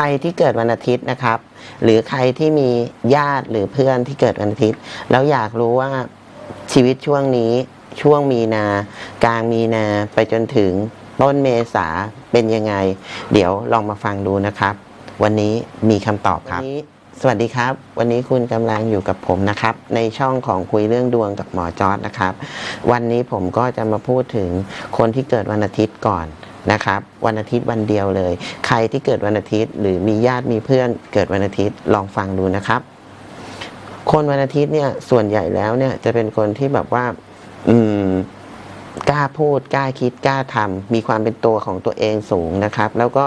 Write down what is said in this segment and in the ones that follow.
รที่เกิดวันอาทิตย์นะครับ หรือใครที่มีญาติหรือเพื่อนที่เกิดวันอาทิตย์ แล้วอยากรู้ว่าชีวิตช่วงนี้ช่วงมีนา กลางมีนาไปจนถึงต้นเมษาเป็นยังไง เดี๋ยวลองมาฟังดูนะครับ วันนี้มีคำตอบครับวันนี้สวัสดีครับ วันนี้คุณกำลังอยู่กับผมนะครับ ในช่องของคุยเรื่องดวงกับหมอจอร์ดนะครับ วันนี้ผมก็จะมาพูดถึงคนที่เกิดวันอาทิตย์ก่อน นะครับวันอาทิตย์วันเดียวเลย ใครที่เกิดวันอาทิตย์ หรือมีญาติมีเพื่อนเกิดวันอาทิตย์ลองฟังดูนะครับ คนวันอาทิตย์เนี่ยส่วนใหญ่แล้วเนี่ยจะเป็นคนที่แบบว่า อืมกล้าพูดกล้าคิดกล้าทำมีความเป็นตัวของตัวเองสูงนะครับ แล้วก็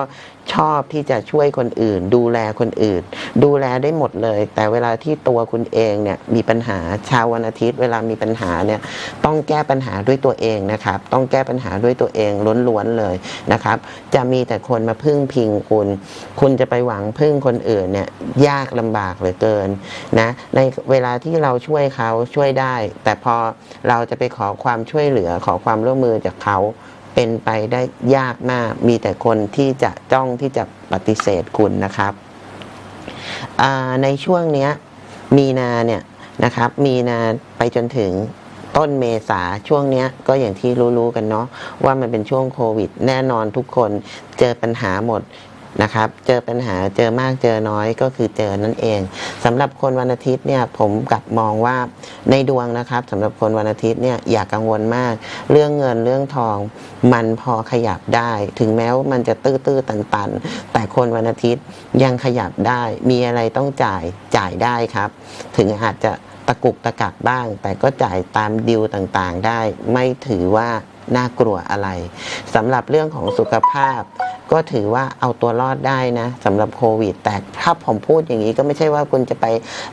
ชอบที่จะช่วยคนอื่น ดูแลคนอื่น ดูแลได้หมดเลย แต่เวลาที่ตัวคุณเองเนี่ยมีปัญหาชาววันอาทิตย์ เวลามีปัญหาเนี่ยต้องแก้ปัญหาด้วยตัวเองนะครับ ต้องแก้ปัญหาด้วยตัวเองล้วนๆเลยนะครับ จะมีแต่คนมาพึ่งพิงคุณ คุณจะไปหวังพึ่งคนอื่นเนี่ยยากลำบากเหลือเกินนะในเวลาที่เราช่วยเขาช่วยได้ แต่พอเราจะไปขอความช่วยเหลือขอความร่วมมือจากเขา เป็นไปได้ยากมาก มีแต่คนที่จะจ้องที่จะปฏิเสธคุณนะครับในช่วงนี้มีนาเนี่ยนะครับ มีนาไปจนถึงต้นเมษาช่วงนี้ก็อย่างที่รู้ๆกันเนาะว่ามันเป็นช่วงโควิด แน่นอนทุกคนเจอปัญหาหมด นะครับ เจอปัญหาเจอมากเจอน้อยก็คือเจอนั่นเองสำหรับคนวันอาทิตย์เนี่ยผมกลับมองว่าในดวงนะครับสำหรับคนวันอาทิตย์เนี่ยอย่ากังวลมาก เรื่องเงินเรื่องทอง มันพอขยับได้ ถึงแม้ว่ามันจะตื้อตื้อตันตันๆ แต่คนวันอาทิตย์ยังขยับได้ มีอะไรต้องจ่ายจ่ายได้ครับ ถึงอาจจะตะกุกตะกักบ้าง แต่ก็จ่ายตามดิวต่างๆได้ ไม่ถือว่าน่ากลัวอะไรสำหรับเรื่องของสุขภาพ ก็ถือว่าเอาตัวรอดได้นะสำหรับโควิด แต่ถ้าผมพูดอย่างนี้ก็ไม่ใช่ว่าคุณจะไป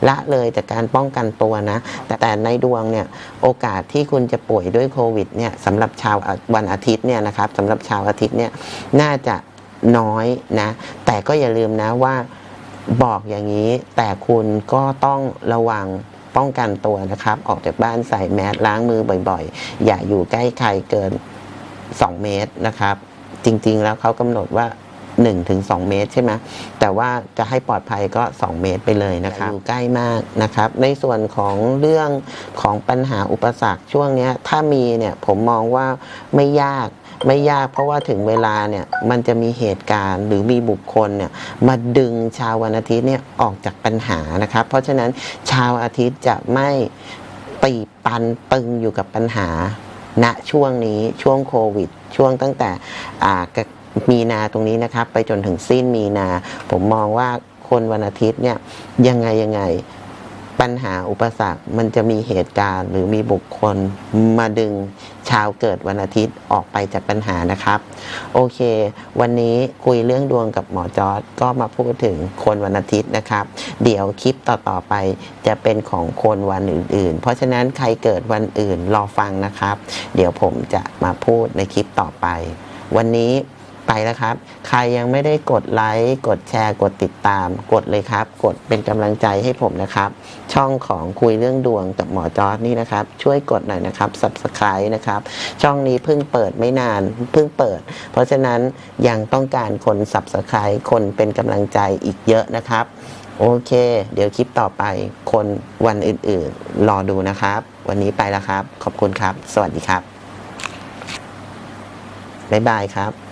ละเลยจากการป้องกันตัวนะ แต่แต่ในดวงเนี่ยโอกาสที่คุณจะป่วยด้วยโควิดเนี่ยสำหรับชาววันอาทิตย์เนี่ยนะครับสำหรับชาวอาทิตย์เนี่ยน่าจะน้อยนะ แต่ก็อย่าลืมนะว่าบอกอย่างนี้ แต่คุณก็ต้องระวังป้องกันตัวนะครับ ออกจากบ้านใส่แมสล้างมือบ่อยๆ อย่าอยู่ใกล้ใครเกิน 2 เมตรนะครับ จริง ๆ แล้วเขากำหนดว่า1-2ถึง2เมตรใช่ไหมแต่ว่าจะให้ปลอดภัยก็ 2 เมตรไปเลยนะครับอยู่ใกล้มากนะครับ ในส่วนของเรื่องของปัญหาอุปสรรคช่วงเนี้ยถ้ามีเนี่ยผมมองว่าไม่ยากไม่ยากเพราะว่าถึงเวลาเนี่ยมันจะมีเหตุการณ์หรือมีบุคคลเนี่ยมาดึงชาววันอาทิตย์เนี่ยออกจากปัญหานะครับ เพราะฉะนั้นชาวอาทิตย์จะไม่ตีบตันตึงอยู่กับปัญหา ณช่วงนี้ช่วงโควิด ช่วงตั้งแต่มีนาตรงนี้นะครับ ไปจนถึงสิ้นมีนา ผมมองว่าคนวันอาทิตย์เนี่ยยังไงยังไงปัญหาอุปสรรคมันจะมีเหตุการณ์ หรือมีบุคคลมาดึง ชาวเกิดวันอาทิตย์ออกไปจากปัญหานะครับ โอเค วันนี้คุยเรื่องดวงกับหมอจอร์ดก็มาพูดถึงคนวันอาทิตย์นะครับ เดี๋ยวคลิปต่อๆไปจะเป็นของคนวันอื่น ๆ เพราะฉะนั้นใครเกิดวันอื่นรอฟังนะครับ เดี๋ยวผมจะมาพูดในคลิปต่อไป วันนี้ ไปแล้วครับ ใครยังไม่ได้กดไลค์กดแชร์ กดติดตาม กดเลยครับ กดเป็นกำลังใจให้ผมนะครับ ช่องของคุยเรื่องดวงกับหมอจอร์ดนี่นะครับ ช่วยกดหน่อยนะครับ subscribe นะครับ ช่องนี้เพิ่งเปิดไม่นานเพิ่งเปิด เพราะฉะนั้นยังต้องการคน subscribe คนเป็นกำลังใจอีกเยอะนะครับโอเค เดี๋ยวคลิปต่อไป คนวันอื่นๆ รอดูนะครับ วันนี้ไปแล้วครับ ขอบคุณครับ สวัสดีครับ บ๊ายบายครับ